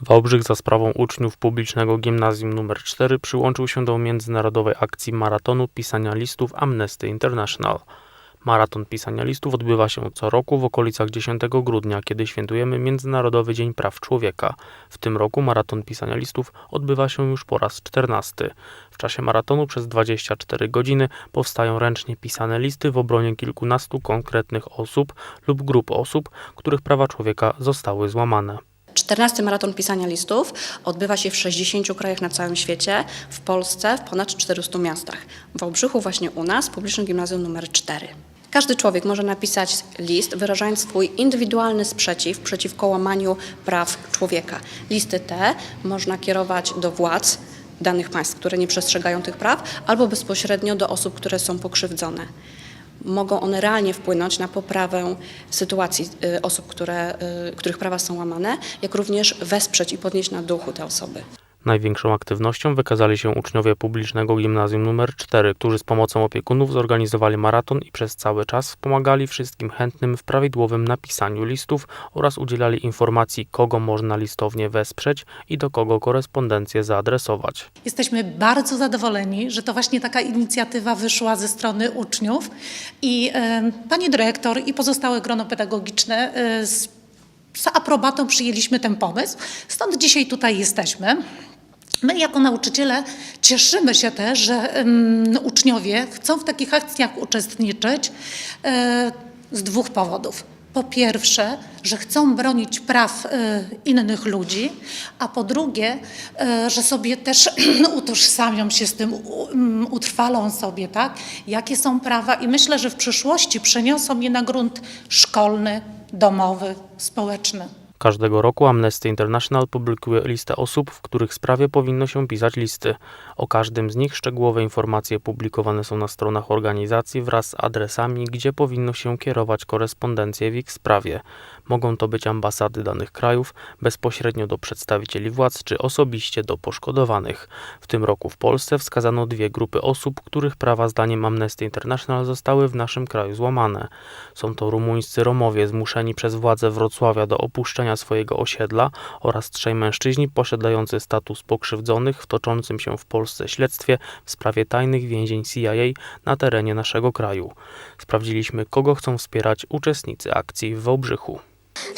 Wałbrzych za sprawą uczniów publicznego gimnazjum nr 4 przyłączył się do międzynarodowej akcji maratonu pisania listów Amnesty International. Maraton pisania listów odbywa się co roku w okolicach 10 grudnia, kiedy świętujemy Międzynarodowy Dzień Praw Człowieka. W tym roku maraton pisania listów odbywa się już po raz 14. W czasie maratonu przez 24 godziny powstają ręcznie pisane listy w obronie kilkunastu konkretnych osób lub grup osób, których prawa człowieka zostały złamane. 14 maraton pisania listów odbywa się w 60 krajach na całym świecie, w Polsce w ponad 400 miastach. W Wałbrzychu właśnie u nas, w publicznym gimnazjum nr 4. Każdy człowiek może napisać list, wyrażając swój indywidualny sprzeciw przeciwko łamaniu praw człowieka. Listy te można kierować do władz danych państw, które nie przestrzegają tych praw, albo bezpośrednio do osób, które są pokrzywdzone. Mogą one realnie wpłynąć na poprawę sytuacji y, osób, które, y, których prawa są łamane, jak również wesprzeć i podnieść na duchu te osoby. Największą aktywnością wykazali się uczniowie publicznego gimnazjum nr 4, którzy z pomocą opiekunów zorganizowali maraton i przez cały czas wspomagali wszystkim chętnym w prawidłowym napisaniu listów oraz udzielali informacji, kogo można listownie wesprzeć i do kogo korespondencję zaadresować. Jesteśmy bardzo zadowoleni, że to właśnie taka inicjatywa wyszła ze strony uczniów i e, pani dyrektor i pozostałe grono pedagogiczne e, z, z aprobatą przyjęliśmy ten pomysł. Stąd dzisiaj tutaj jesteśmy. My jako nauczyciele cieszymy się też, że em, uczniowie chcą w takich akcjach uczestniczyć e, z dwóch powodów. Po pierwsze, że chcą bronić praw e, innych ludzi, a po drugie, e, że sobie też utożsamią się z tym, u- mm, utrwalą sobie, tak, jakie są prawa i myślę, że w przyszłości przeniosą je na grunt szkolny, domowy, społeczny. Każdego roku Amnesty International publikuje listę osób, w których sprawie powinno się pisać listy. O każdym z nich szczegółowe informacje publikowane są na stronach organizacji wraz z adresami, gdzie powinno się kierować korespondencję w ich sprawie. Mogą to być ambasady danych krajów, bezpośrednio do przedstawicieli władz czy osobiście do poszkodowanych. W tym roku w Polsce wskazano dwie grupy osób, których prawa zdaniem Amnesty International zostały w naszym kraju złamane. Są to rumuńscy Romowie zmuszeni przez władze Wrocławia do opuszczenia swojego osiedla oraz trzej mężczyźni posiadający status pokrzywdzonych w toczącym się w Polsce śledztwie w sprawie tajnych więzień CIA na terenie naszego kraju. Sprawdziliśmy, kogo chcą wspierać uczestnicy akcji w Wałbrzychu.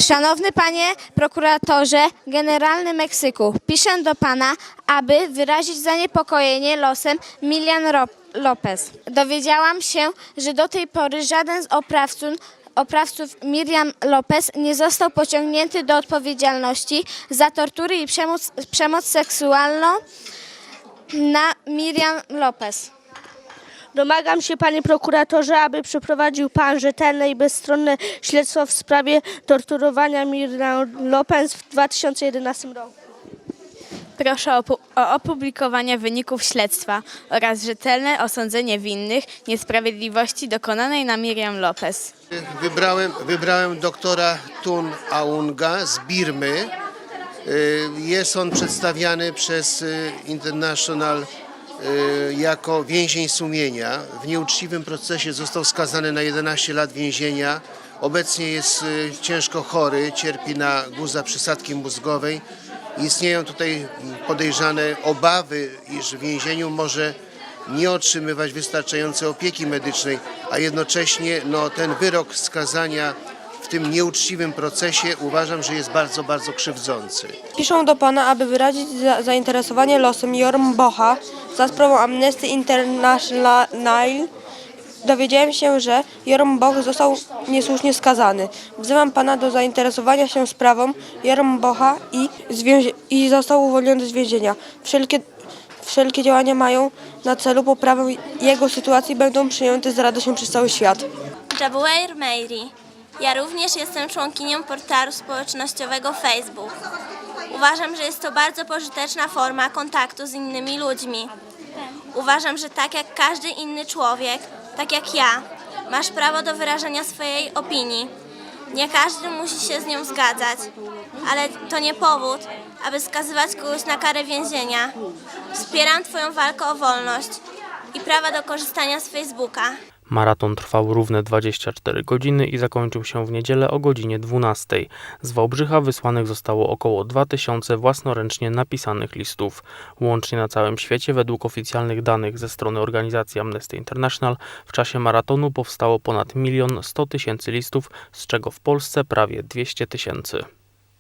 Szanowny panie prokuratorze generalny Meksyku, piszę do pana, aby wyrazić zaniepokojenie losem Milian Lopez. Dowiedziałam się, że do tej pory żaden z oprawców, oprawców Miriam Lopez nie został pociągnięty do odpowiedzialności za tortury i przemoc, przemoc seksualną na Miriam Lopez. Domagam się, panie prokuratorze, aby przeprowadził pan rzetelne i bezstronne śledztwo w sprawie torturowania Miriam Lopez w 2011 roku. Proszę o, pu- o opublikowanie wyników śledztwa oraz rzetelne osądzenie winnych niesprawiedliwości dokonanej na Miriam Lopez. Wybrałem, wybrałem doktora Tun Aunga z Birmy. Y, Jest on przedstawiany przez y, International y, jako więzień sumienia. W nieuczciwym procesie został skazany na 11 lat więzienia. Obecnie jest ciężko chory, cierpi na guza przysadki mózgowej. Istnieją tutaj podejrzane obawy, iż w więzieniu może nie otrzymywać wystarczającej opieki medycznej, a jednocześnie no, ten wyrok skazania w tym nieuczciwym procesie uważam, że jest bardzo, bardzo krzywdzący. Piszą do pana, aby wyrazić za, zainteresowanie losem Jorm Bocha za sprawą Amnesty International. Dowiedziałem się, że Jorm Boch został niesłusznie skazany. Wzywam pana do zainteresowania się sprawą Jorm Bocha i, i został uwolniony z więzienia. Wszelkie, wszelkie działania mają na celu poprawę jego sytuacji będą przyjęte z radością przez cały świat. Jabuair Meiri. Ja również jestem członkinią portalu społecznościowego Facebook. Uważam, że jest to bardzo pożyteczna forma kontaktu z innymi ludźmi. Uważam, że tak jak każdy inny człowiek, tak jak ja, masz prawo do wyrażenia swojej opinii. Nie każdy musi się z nią zgadzać, ale to nie powód, aby skazywać kogoś na karę więzienia. Wspieram Twoją walkę o wolność i prawa do korzystania z Facebooka. Maraton trwał równe 24 godziny i zakończył się w niedzielę o godzinie 12. Z Wałbrzycha wysłanych zostało około 2000 własnoręcznie napisanych listów. Łącznie na całym świecie, według oficjalnych danych ze strony organizacji Amnesty International, w czasie maratonu powstało ponad milion 100 tysięcy listów, z czego w Polsce prawie 200 tysięcy.